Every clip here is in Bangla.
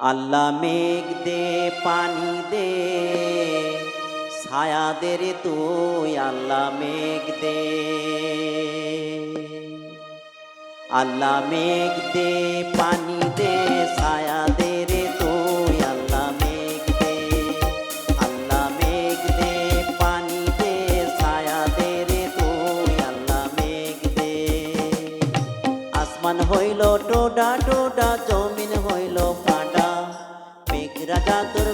আল্লাহ মেঘ দে, পানি দে, ছায়া দে রে তুই আল্লাহ মেঘ দে। আল্লাহ মেঘ দে, পানি দে, ছায়া দে রে তুই হইল টোডা টোডা, জমিন হইল রাজা তোর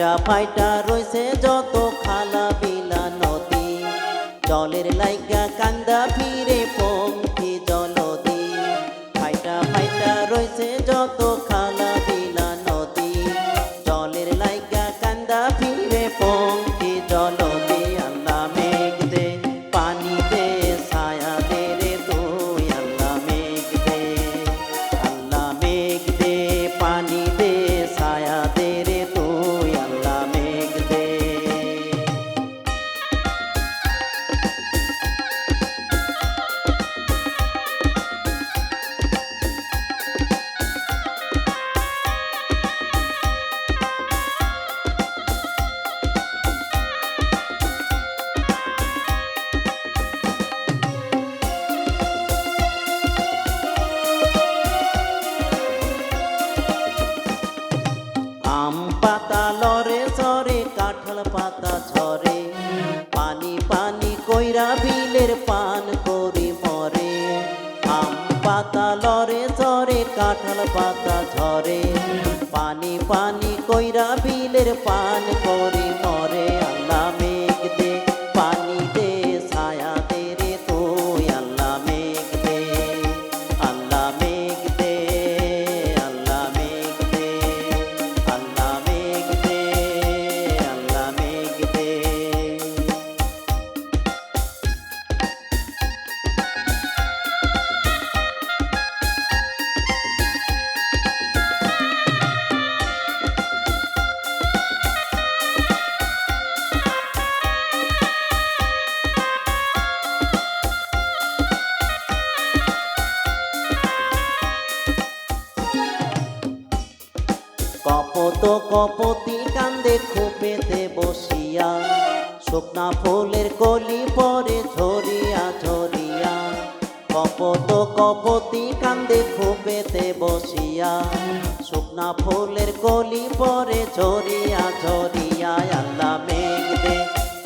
ফাইটা ফাইটা রয়েছে যত খালা বিলা নদী। জলের লাইগা কান্দা ফিরে পঙ্কি জলদি। ফাইটা ফাইটা রয়েছে যত খালা পাতা লরে সরে কাঁঠাল পাতা ঝরে। পানি পানি কইরা বিলের পান করি মরে। আম পাতা লরে সরে কাঁঠাল পাতা ঝরে। পানি পানি কইরা বিলের পান করে মরে। কপত কপতি কান্দে খোপেতে বসিয়া, শুকনা ফুলের কলি পরে ঝরিয়া ঝরিয়া। কপত কপতি কান্দে খোপেতে বসিয়া, শুকনা ফুলের কলি পরে ঝরিয়া ঝরিয়া। আল্লাহ মেঘ দে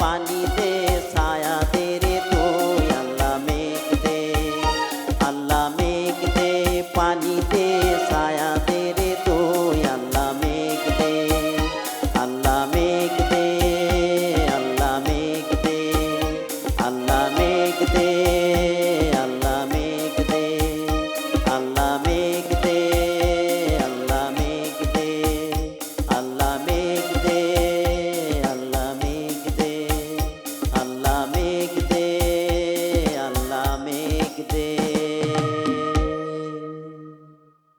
পানি দে ছায়া দে রে তুই। আল্লাহ মেঘ দে আল্লাহ মেঘ দে পানি দে ছায়া দে